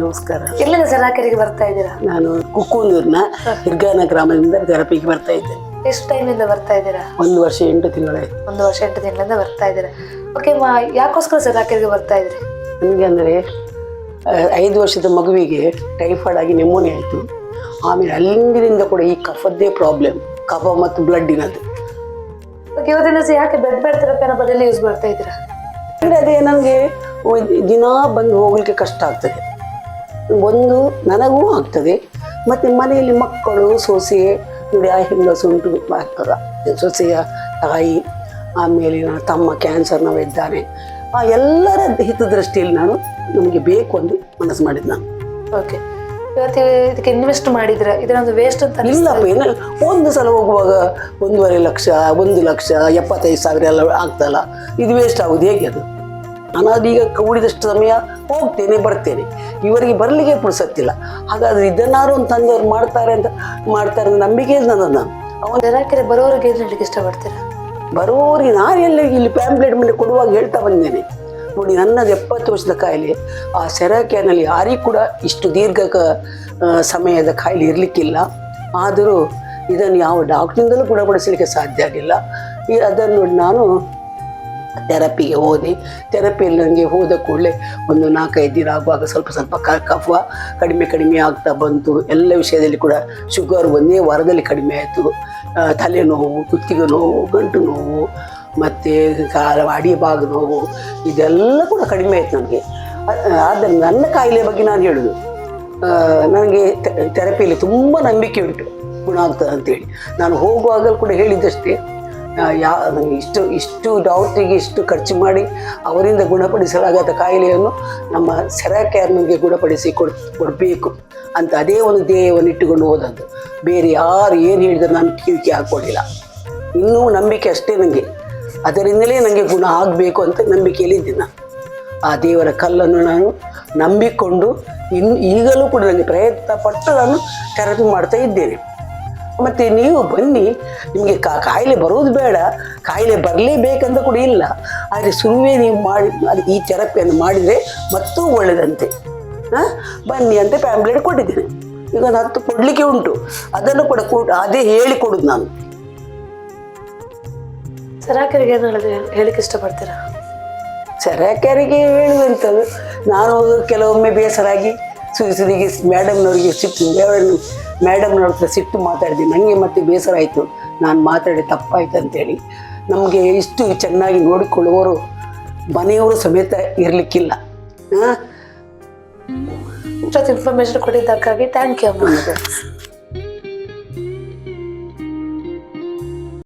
ನಮಸ್ಕಾರ. ಎಲ್ಲಿಂದ ಸರಾಕೆರೆಗೆ ಬರ್ತಾ ಇದ್ದೀರಾ? ನಾನು ಕುಕ್ಕೂಂದೂರಿನ ಹಿರ್ಗಾನ ಗ್ರಾಮದಿಂದ ಥೆರಪಿಗೆ ಬರ್ತಾ ಇದ್ದೆ. ಎಷ್ಟು ಟೈಮಿಂದ ಬರ್ತಾ ಇದ್ದೀರಾ? ಒಂದು ವರ್ಷ ಎಂಟು ತಿಂಗಳಾಯ್ತು. ಒಂದು ವರ್ಷ ಎಂಟು ತಿಂಗಳಿಂದ ಬರ್ತಾ ಇದ್ದೀರಾ. ಓಕೆ ಮಾ ಯಾಕೋಸ್ಕರ ಸರಾಕೆರೆಗೆ ಬರ್ತಾ ಇದ್ರಿ? ನನಗೆ ಅಂದರೆ ಐದು ವರ್ಷದ ಮಗುವಿಗೆ ಟೈಫಾಯ್ಡ್ ಆಗಿ ನೆಮೋನಿ ಆಯಿತು. ಆಮೇಲೆ ಅಲ್ಲಿಂದ ಕೂಡ ಈ ಕಫದ್ದೇ ಪ್ರಾಬ್ಲಮ್ ಕಫ ಮತ್ತು ಬ್ಲಡ್ಡಿನದು ಓಕೆ ಇವತ್ತಿನ ಯಾಕೆ ಬೆಡ್ ಬೆಡ್ ಥೆರಪಿನ ಬದಲಿ ಯೂಸ್ ಮಾಡ್ತಾ ಇದ್ದೀರಾ? ಅಂದರೆ ಅದೇ ನನಗೆ ದಿನ ಬಂದು ಹೋಗಲಿಕ್ಕೆ ಕಷ್ಟ ಆಗ್ತದೆ. ಒಂದು ನನಗೂ ಆಗ್ತದೆ ಮತ್ತು ಮನೆಯಲ್ಲಿ ಮಕ್ಕಳು ಸೊಸೆ ನೋಡಿ ಆ ಹೆಂಗಸು ಉಂಟು ಆಗ್ತದ. ಸೊಸೆಯ ತಾಯಿ ಆಮೇಲೆ ನನ್ನ ತಮ್ಮ ಕ್ಯಾನ್ಸರ್ನವ ಇದ್ದಾನೆ. ಆ ಎಲ್ಲರ ಹಿತದೃಷ್ಟಿಯಲ್ಲಿ ನಾನು ನಮಗೆ ಬೇಕು ಅಂತ ಮನಸ್ಸು ಮಾಡಿದ್ದು ನಾನು. ಓಕೆ ಇವತ್ತು ಇದಕ್ಕೆ ಇನ್ವೆಸ್ಟ್ ಮಾಡಿದ್ರೆ ಇದನ್ನೊಂದು ವೇಸ್ಟ್ ಅಂತ ಇಲ್ಲ ಇಲ್ಲಪ್ಪ ಏನು ಒಂದು ಸಲ ಹೋಗುವಾಗ ಒಂದೂವರೆ ಲಕ್ಷ ಒಂದು ಲಕ್ಷ ಎಪ್ಪತ್ತೈದು ಸಾವಿರ ಎಲ್ಲ ಆಗ್ತಲ್ಲ. ಇದು ವೇಸ್ಟ್ ಆಗೋದು ಹೇಗೆ ಅದು? ನಾನು ಕೂಡಿದಷ್ಟು ಉಳಿದಷ್ಟು ಸಮಯ ಹೋಗ್ತೇನೆ ಬರ್ತೇನೆ. ಇವರಿಗೆ ಬರಲಿಕ್ಕೆ ಪುಡ್ಸತ್ತಿಲ್ಲ ಹಾಗಾದ್ರೆ ಇದನ್ನಾರು ಒಂದು ಅವ್ರು ಮಾಡ್ತಾರೆ ಅಂತ ಮಾಡ್ತಾರೆ ಅಂತ ನಂಬಿಕೆ ಇಲ್ಲ ನನ್ನ ಅವನು ಸರಾಕೆರೆ ಬರೋರಿಗೆ ಏನು ಹೇಳಲಿಕ್ಕೆ ಇಷ್ಟಪಡ್ತೀರಾ? ಬರೋರಿಗೆ ನಾನೆಲ್ಲ ಇಲ್ಲಿ ಪ್ಯಾಂಪ್ಲೆಟ್ ಮೇಲೆ ಕೊಡುವಾಗ ಹೇಳ್ತಾ ಬಂದೇನೆ ನೋಡಿ ನನ್ನದು ಎಪ್ಪತ್ತು ವರ್ಷದ ಕಾಯಿಲೆ ಆ ಸೆರಾಕ್ಯಾನಲ್ಲಿ ಯಾರಿಗೂ ಕೂಡ ಇಷ್ಟು ದೀರ್ಘ ಸಮಯದ ಕಾಯಿಲೆ ಇರಲಿಕ್ಕಿಲ್ಲ. ಆದರೂ ಇದನ್ನು ಯಾವ ಡಾಕ್ಟ್ರಿಂದಲೂ ಗುಣಪಡಿಸಲಿಕ್ಕೆ ಸಾಧ್ಯ ಆಗಿಲ್ಲ. ಈ ಅದನ್ನು ನಾನು ಥೆರಪಿಗೆ ಹೋದೆ ಥೆರಪಿಯಲ್ಲಿ ನನಗೆ ಹೋದ ಕೂಡಲೇ ಒಂದು ನಾಲ್ಕೈದು ದಿನ ಆಗುವಾಗ ಸ್ವಲ್ಪ ಸ್ವಲ್ಪ ಕ, ಕಫ ಕಡಿಮೆ ಕಡಿಮೆ ಆಗ್ತಾ ಬಂತು. ಎಲ್ಲ ವಿಷಯದಲ್ಲಿ ಕೂಡ ಶುಗರ್ ಒಂದೇ ವಾರದಲ್ಲಿ ಕಡಿಮೆ ಆಯಿತು. ತಲೆನೋವು ಕುತ್ತಿಗೆ ನೋವು ಗಂಟು ನೋವು, ಮತ್ತು ಕಾಲ ಅಡಿ ಭಾಗ ನೋವು, ಇದೆಲ್ಲ ಕೂಡ ಕಡಿಮೆ ಆಯಿತು ನನಗೆ. ಆದರೆ ನನ್ನ ಕಾಯಿಲೆ ಬಗ್ಗೆ ನಾನು ಹೇಳೋದು ನನಗೆ ಥೆರಪಿಯಲ್ಲಿ ತುಂಬ ನಂಬಿಕೆ ಉಂಟು. ಗುಣ ಆಗ್ತದೆ ಅಂತೇಳಿ ನಾನು ಹೋಗುವಾಗಲೂ ಕೂಡ ಹೇಳಿದ್ದಷ್ಟೇ. ಯಾ ಇಷ್ಟು ಇಷ್ಟು ಡಾಕ್ಟ್ರಿಗೆ ಇಷ್ಟು ಖರ್ಚು ಮಾಡಿ ಅವರಿಂದ ಗುಣಪಡಿಸಲಾಗದ ಕಾಯಿಲೆಯನ್ನು ನಮ್ಮ ಸೆರಾಕ್ಯಾರ್ನಿಗೆ ಗುಣಪಡಿಸಿ ಕೊಡ್, ಕೊಡಬೇಕು ಅಂತ ಅದೇ ಒಂದು ಧ್ಯೇಯವನ್ನು ಇಟ್ಟುಕೊಂಡು ಹೋದದ್ದು. ಬೇರೆ ಯಾರು ಏನು ಹೇಳಿದ್ರು ನಾನು ಕಿವಿಕೆ ಹಾಕ್ಕೊಳ್ಳಿಲ್ಲ ಇನ್ನೂ ನಂಬಿಕೆ ಅಷ್ಟೇ ನನಗೆ ಅದರಿಂದಲೇ ನನಗೆ ಗುಣ ಆಗಬೇಕು ಅಂತ ನಂಬಿಕೆಯಲ್ಲಿ ಇದ್ದೀನಿ ನಾನು. ಆ ದೇವರ ಕಲ್ಲನ್ನು ನಾನು ನಂಬಿಕೊಂಡು ಇನ್ನು ಈಗಲೂ ಕೂಡ ನನಗೆ ಪ್ರಯತ್ನ ಪಟ್ಟು ನಾನು ಥೆರಪಿ ಮಾಡ್ತಾ ಇದ್ದೇನೆ. ಮತ್ತು ನೀವು ಬನ್ನಿ ನಿಮಗೆ ಕಾಯಿಲೆ ಬರೋದು ಬೇಡ ಕಾಯಿಲೆ ಬರಲೇಬೇಕಂತ ಕೂಡ ಇಲ್ಲ. ಆದರೆ ಸುಮ್ಮನೆ ನೀವು ಮಾಡಿ ಅದು ಈ ಥೆರಪಿಯನ್ನು ಮಾಡಿದರೆ ಮತ್ತೂ ಒಳ್ಳೆಯದಂತೆ ಹಾಂ? ಬನ್ನಿ ಅಂತ ಪ್ಯಾಂಪ್ಲೆಟ್ ಕೊಟ್ಟಿದ್ದೇನೆ. ಈಗ ಒಂದು ಹತ್ತು ಕೊಡಲಿಕ್ಕೆ ಉಂಟು. ಅದನ್ನು ಕೂಡ ಕೊಟ್ಟು ಅದೇ ಹೇಳಿ ಕೊಡೋದು ನಾನು. ಸರಾಕರಿಗೆ ಏನು ಹೇಳಿದ್ರೆ ಹೇಳಿಕ್ಕೆ ಇಷ್ಟಪಡ್ತೀರಾ? ಸರಾಕರಿಗೆ ಹೇಳುವಂಥದ್ದು ನಾನು ಕೆಲವೊಮ್ಮೆ ಬೇಸರಾಗಿ ಸುದಿ ಸುದಿಗೆ ಮೇಡಮ್ನವರಿಗೆ ಸಿಟ್ಟು ಮೇಡಮ್ ಮೇಡಮ್ನವ್ರ ಹತ್ರ ಸಿಟ್ಟು ಮಾತಾಡಿದೆ ನನಗೆ ಮತ್ತೆ ಬೇಸರ ಆಯಿತು. ನಾನು ಮಾತಾಡಿ ತಪ್ಪಾಯ್ತು ಅಂತೇಳಿ. ನಮಗೆ ಇಷ್ಟು ಚೆನ್ನಾಗಿ ನೋಡಿಕೊಳ್ಳುವವರು ಮನೆಯವರು ಸಮೇತ ಇರಲಿಕ್ಕಿಲ್ಲ. ಹಾಂ? ಇಷ್ಟೊತ್ತು ಇನ್ಫಾರ್ಮೇಶನ್ ಕೊಟ್ಟಿದ್ದಕ್ಕಾಗಿ ಥ್ಯಾಂಕ್ ಯು ಅಮ್ಮ.